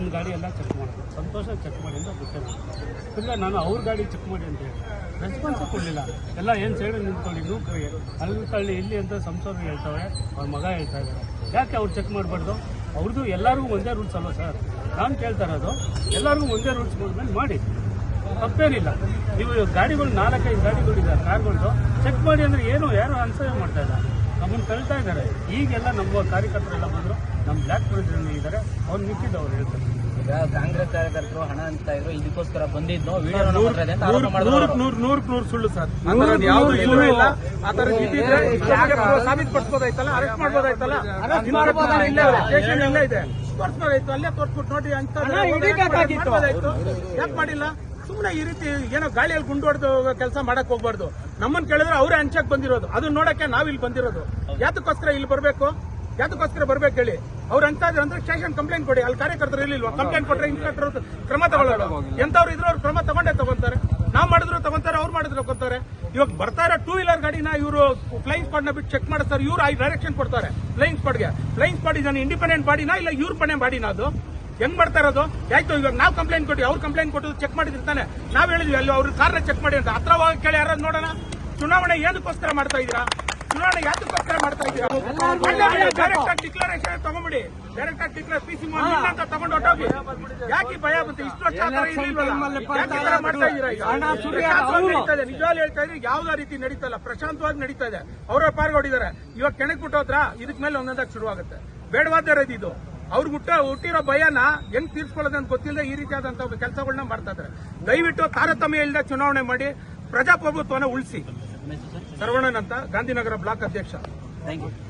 ನನ್ನ ಗಾಡಿ ಎಲ್ಲ ಚೆಕ್ ಮಾಡೋದು ಸಂತೋಷ ಚೆಕ್ ಮಾಡಿ ಅಂತ ಬಿಟ್ಟೆ ಇಲ್ಲ, ನಾನು ಅವ್ರ ಗಾಡಿ ಚೆಕ್ ಮಾಡಿ ಅಂತ ಹೇಳಿ. ರೆಸ್ಪಾನ್ಸ್ ಕೊಡಲಿಲ್ಲ. ಎಲ್ಲ ಏನು ಸೈಡ್ ನಿಂತ್ಕೊಂಡಿದ್ರು ನೂಕರಿಗೆ ಅಲ್ಲಿ ತಳ್ಳಿ, ಇಲ್ಲಿ ಅಂತ ಸಂಸಾರ ಹೇಳ್ತವೆ, ಅವ್ರ ಮಗ ಹೇಳ್ತಾ ಇದ್ದಾರೆ. ಯಾಕೆ ಅವ್ರು ಚೆಕ್ ಮಾಡಬಾರ್ದು? ಅವ್ರದ್ದು ಎಲ್ಲರಿಗೂ ಒಂದೇ ರೂಲ್ಸ್ ಅಲ್ವ ಸರ್ ನಾನು ಕೇಳ್ತಾ ಇರೋದು, ಎಲ್ಲರಿಗೂ ಒಂದೇ ರೂಲ್ಸ್ ಮೇಲೆ ಮಾಡಿ. ತಪ್ಪೇನಿಲ್ಲ. ನೀವು ಗಾಡಿಗಳು ನಾಲ್ಕೈದು ಗಾಡಿಗಳಿದೆ ಕಾರ್ಗಳದ್ದು ಚೆಕ್ ಮಾಡಿ ಅಂದರೆ ಏನು, ಯಾರು ಅನ್ಸರ್ ಮಾಡ್ತಾ ಇಲ್ಲ. ನಮ್ಮನ್ನು ಕಳ್ತಾ ಇದ್ದಾರೆ. ಈಗೆಲ್ಲ ನಮ್ಮ ಕಾರ್ಯಕರ್ತರೆಲ್ಲ ಬಂದರು ನಮ್ಮ ಬ್ಲಾಕ್ ಪ್ರೆಸಿಡೆಂಟ್ ಇದ್ದಾರೆ ಅವ್ರು ನಿಂತಿದ್ದವ್ರು ಹೇಳ್ತಾರೆ. ಈಗ ಕಾಂಗ್ರೆಸ್ ಕಾರ್ಯಕರ್ತರು ಹಣ ಅಂತ ಇದ್ರು ಇದಕ್ಕೋಸ್ಕರ ಬಂದಿದ್ದು ನೂರಕ್ಕೆ ನೂರು ನೂರಕ್ಕೆ ನೂರು ಸುಳ್ಳು ಸರ್. ಯಾವ್ದು ಇಲ್ಲವೇ ಇಲ್ಲ. ಆ ತರ ಸಾಬೀತುಪಡಿಸ್ಬೋದಾಯ್ತಲ್ಲ ಅರೆಸ್ಟ್ ಇಲ್ಲೇ ಸ್ಟೇಷನ್ ಇದೆ. ತೋರಿಸ್ಬೋದಾಯ್ತು ಅಲ್ಲೇ ತೋರಿಸ್ಬಿಟ್ಟು ನೋಡಿ ಅಂತ ಯಾಕೆ ಮಾಡಿಲ್ಲ? ಸುಮ್ಮನೆ ಈ ರೀತಿ ಏನೋ ಗಾಳಿಯಲ್ಲಿ ಗುಂಡೋಡ್ದು ಕೆಲಸ ಮಾಡಕ್ ಹೋಗ್ಬಾರ್ದು. ನಮ್ಮನ್ನ ಕೇಳಿದ್ರೆ ಅವರೇ ಹಂಚಕ್ ಬಂದಿರೋದು. ಅದನ್ನ ನೋಡಕ್ಕೆ ನಾವ್ ಇಲ್ಲಿ ಬಂದಿರೋದು. ಯಾತಕ್ಕೋಸ್ಕರ ಇಲ್ಲಿ ಬರ್ಬೇಕು? ಯಾತಕ್ಕೋಸ್ಕರ ಬರ್ಬೇಕು ಹೇಳಿ? ಅವ್ರು ಅಂತ ಇದ್ರೆ ಅಂದ್ರೆ ಸ್ಟೇಷನ್ ಕಂಪ್ಲೇಂಟ್ ಕೊಡಿ. ಅಲ್ಲಿ ಕಾರ್ಯಕರ್ತರು ಇರ್ಲಿಲ್ವಾ? ಕಂಪ್ಲೇಂಟ್ ಕೊಟ್ಟರೆ ಇನ್ಸ್ಪೆಕ್ಟರ್ ಕ್ರಮ ತಗೊಳ್ಳೋದು. ಎಂತವ್ರು ಇದ್ರು ಅವ್ರು ಕ್ರಮ ತಗೊಂಡೇ ತಗೊಂತಾರೆ ನಾವ್ ಮಾಡಿದ್ರು ತಗೊಂತಾರೆ ಅವ್ರು ಮಾಡಿದ್ರು ತಗೊಂತಾರೆ ಇವಾಗ ಬರ್ತಾ ಇರೋ ಟೂ ವೀಲರ್ ಗಾಡಿನ ಇವರು ಫ್ಲೈನ್ ಸ್ಪಾಡ್ನ ಬಿಟ್ಟು ಚೆಕ್ ಮಾಡ್ತಾರೆ ಇವ್ರು ಐ ಡೈರೆಕ್ಷನ್ ಕೊಡ್ತಾರೆ. ಫ್ಲೈನ್ ಸ್ಪಾಡ್ಗೆ ಫ್ಲೈನ್ ಸ್ಪಾಡ್ ಇದನ್ನ ಇಂಡಿಪೆಂಡೆಂಟ್ ಬಾಡಿನ ಇಲ್ಲ ಇವ್ರ ಪಣೆ ಬಾಡಿನ ಅದು? ಹೆಂಗ್ ಮಾಡ್ತಾ ಇರೋದು? ಯಾಯ್ತು ಇವಾಗ ನಾವು ಕಂಪ್ಲೇಂಟ್ ಕೊಟ್ಟು ಅವ್ರು ಕಂಪ್ಲೇಂಟ್ ಕೊಟ್ಟು ಚೆಕ್ ಮಾಡಿದಿರ್ತಾನೆ ನಾವು ನಾವ್ ಹೇಳಿದ್ವಿ ಅಲ್ಲಿ ಅವ್ರ ಕಾರ್ನ ಚೆಕ್ ಮಾಡಿ ಅಂತ. ಹತ್ರ ಹೋಗಿ ಕೇಳಿ ಯಾರು ನೋಡೋಣ? ಚುನಾವಣೆ ಏನಕ್ಕೋಸ್ಕರ ಮಾಡ್ತಾ ಇದೀರಾ ಚುನಾವಣೆ ಯಾತಕ್ಕೋಸ್ಕರ ಮಾಡ್ತಾ ಇದೀರಾ ಡೈರೆಕ್ಟ್ ಆಗಿ ಡಿಕ್ಲರೇಷನ್ ತಗೊಂಡ್ಬಿಡಿ ಡೈರೆಕ್ಟ್ ಆಗಿ ಡಿಕ್ಲರ್ ಪಿ ಸಿ ಅಂತ ತಗೊಂಡು ಹೊಟ್ಟೋಗಿ ಯಾಕೆ ಭಯ ಬಂತು ಇಷ್ಟು ವರ್ಷ ಮಾಡ್ತಾ ಇದೀರಾ ಈಗ? ನಿಜವಾಗ್ಲೂ ಹೇಳ್ತಾ ಇದ್ರೆ ಯಾವ್ದೋ ರೀತಿ ನಡೀತಾ ಇಲ್ಲ. ಪ್ರಶಾಂತವಾಗಿ ನಡೀತಾ ಇದೆ. ಅವರ ಪಾರ್ಗೊಡಿದ್ದಾರೆ ಇವಾಗ ಕೆಣಕ್ ಬಿಟ್ಟೋದ್ರ ಇದಕ್ ಮೇಲೆ ಒಂದೊಂದಾಗಿ ಶುರುವಾಗುತ್ತೆ. ಬೇಡವಾದ ಇದು. ಅವ್ರು ಹುಟ್ಟ ಹುಟ್ಟಿರೋ ಭಯನ ಹೆಂಗ್ ತೀರ್ಸ್ಕೊಳ್ಳೋದು ಅಂತ ಗೊತ್ತಿಲ್ಲದೆ ಈ ರೀತಿಯಾದಂತ ಕೆಲಸಗಳನ್ನ ಮಾಡ್ತಾ ಇದ್ದಾರೆ ದಯವಿಟ್ಟು ತಾರತಮ್ಯ ಇಲ್ಲದೆ ಚುನಾವಣೆ ಮಾಡಿ ಪ್ರಜಾಪ್ರಭುತ್ವನ ಉಳಿಸಿ. ಸರ್ವಣ್ಣನ್ ಅಂತ ಗಾಂಧಿನಗರ ಬ್ಲಾಕ್ ಅಧ್ಯಕ್ಷ. Thank you